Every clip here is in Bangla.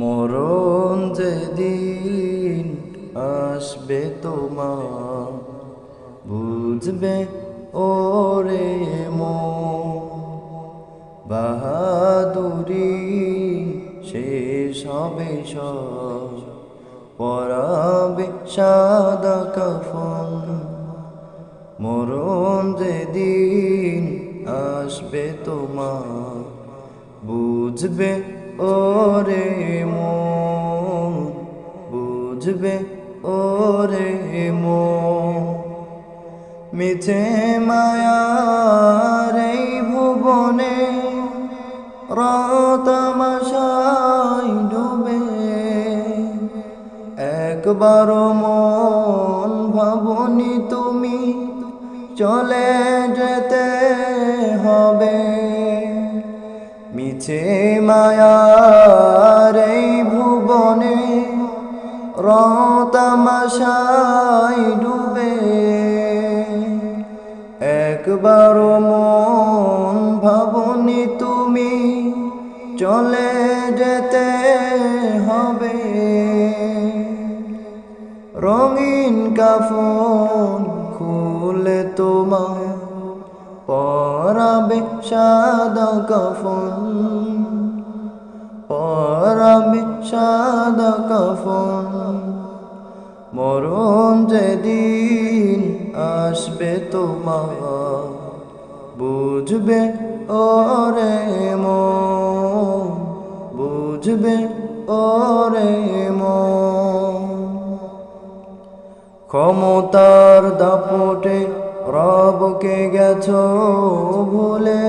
মরণ যেদিন আসবে তোমার, বুঝবে ওরে মন। বাহাদুরি শেষ হবে সব, পরাবে সাদা কাফন। মরণ যেদিন আসবে তোমার, বুঝবে ওরে মন, বুঝবে ওরে মন। মিছে মায়ার এই ভুবনে রতমাশাই ডুবে। একবার মন ভাবনি তুমি চলে যেতে। মিছে মায়ার এই ভুবনে রতমাশাই ডুবে। একবার মন ভাবনি তুমি চলে যেতে হবে। রঙিন কাফন খুলে পরাবে সাদা কাফন পরাবে সাদা কাফন মরণ যেদিন আসবে তোমার, বুঝবে ওরে মন। বুঝবে ওরে মন। ক্ষমতার দাপটে রবকে গেছ ভুলে,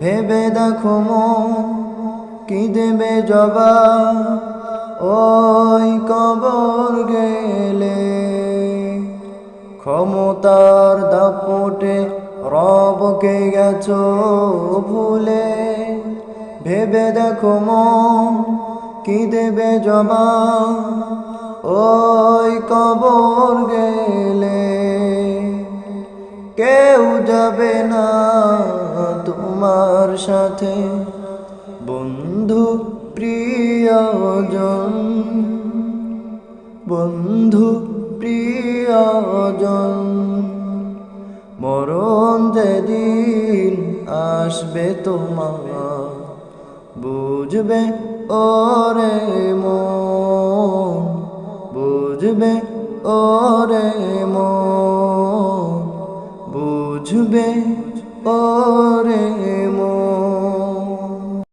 ভেবে দেখো কি দেবে জবা ওই কবর গেলে। ক্ষমতার দাপটে রবকে গেছ ভুলে, ভেবে দেখো কি দেবে জবা ওই কবর গেলে। না তোমার সাথে বন্ধু প্রিয়জন বন্ধু প্রিয়জন। মরণ যেদিন আসবে তোমার, বুঝবে ওরে মন, বুঝবে ওরে মন। বুঝবে ওরে